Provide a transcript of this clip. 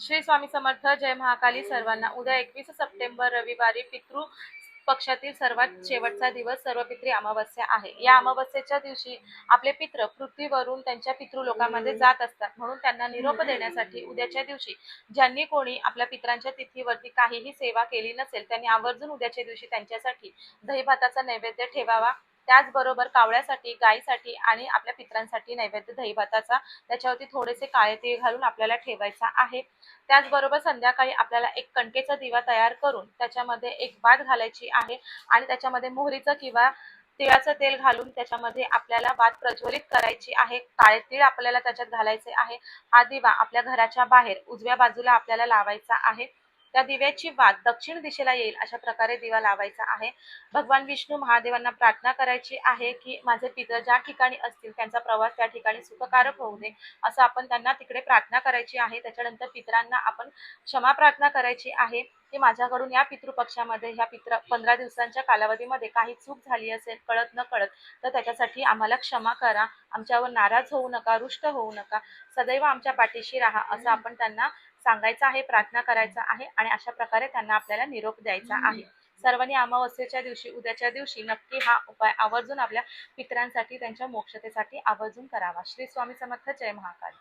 श्री स्वामी समर्थ जय महाकाली. सर्वांना उद्या एकवीस सप्टेंबर रविवारी पितृ पक्षातील सर्वात शेवटचा दिवस सर्व पित्री अमावस्या आहे. या अमावस्येच्या दिवशी आपले पित्र पृथ्वीवरून त्यांच्या पितृलोकामध्ये जात असतात. म्हणून त्यांना निरोप देण्यासाठी उद्याच्या दिवशी ज्यांनी कोणी आपल्या पित्रांच्या तिथीवरती काहीही सेवा केली नसेल त्यांनी आवर्जून उद्याच्या दिवशी त्यांच्यासाठी दहीभाताचा नैवेद्य ठेवावा. त्याचबरोबर कावळ्यासाठी गायीसाठी आणि आपल्या पित्रांसाठी नैवेद्य दहीभाताचा त्याच्यावरती थोडेसे काळे तीळ घालून आपल्याला ठेवायचा आहे. त्याचबरोबर संध्याकाळी आपल्याला एक कणकेचा दिवा तयार करून त्याच्यामध्ये एक वात घालायची आहे आणि त्याच्यामध्ये मोहरीचं किंवा तिळाचं तेल घालून त्याच्यामध्ये आपल्याला वात प्रज्वलित करायची आहे. काळे तीळ आपल्याला त्याच्यात घालायचे आहे. हा दिवा आपल्या घराच्या बाहेर उजव्या बाजूला आपल्याला लावायचा आहे. त्या दिव्याची वात दक्षिण दिशेला येईल अशा प्रकारे दिवा लावायचा आहे. भगवान विष्णू महादेवांना प्रार्थना करायची आहे की माझे पित्र ज्या ठिकाणी असतील त्यांचा प्रवास त्या ठिकाणी सुखकारक होऊ दे असं आपण त्यांना तिकडे प्रार्थना करायची आहे. त्याच्यानंतर पितरांना आपण क्षमा प्रार्थना करायची आहे. की माझ्याकडून या पितृपक्षामध्ये ह्या पित्र पंधरा दिवसांच्या कालावधीमध्ये काही चूक झाली असेल कळत न कळत तर त्याच्यासाठी आम्हाला क्षमा करा. आमच्यावर नाराज होऊ नका रुष्ट होऊ नका. सदैव आमच्या पाठीशी राहा असं आपण त्यांना सांगायचं आहे प्रार्थना करायचा आहे आणि अशा प्रकारे त्यांना आपल्याला निरोप द्यायचा आहे. सर्वांनी अमावस्येच्या दिवशी उद्याच्या दिवशी नक्की हा उपाय आवर्जून आपल्या पितरांसाठी त्यांच्या मोक्षतेसाठी आवर्जून करावा. श्री स्वामी समर्थ जय महाकाल.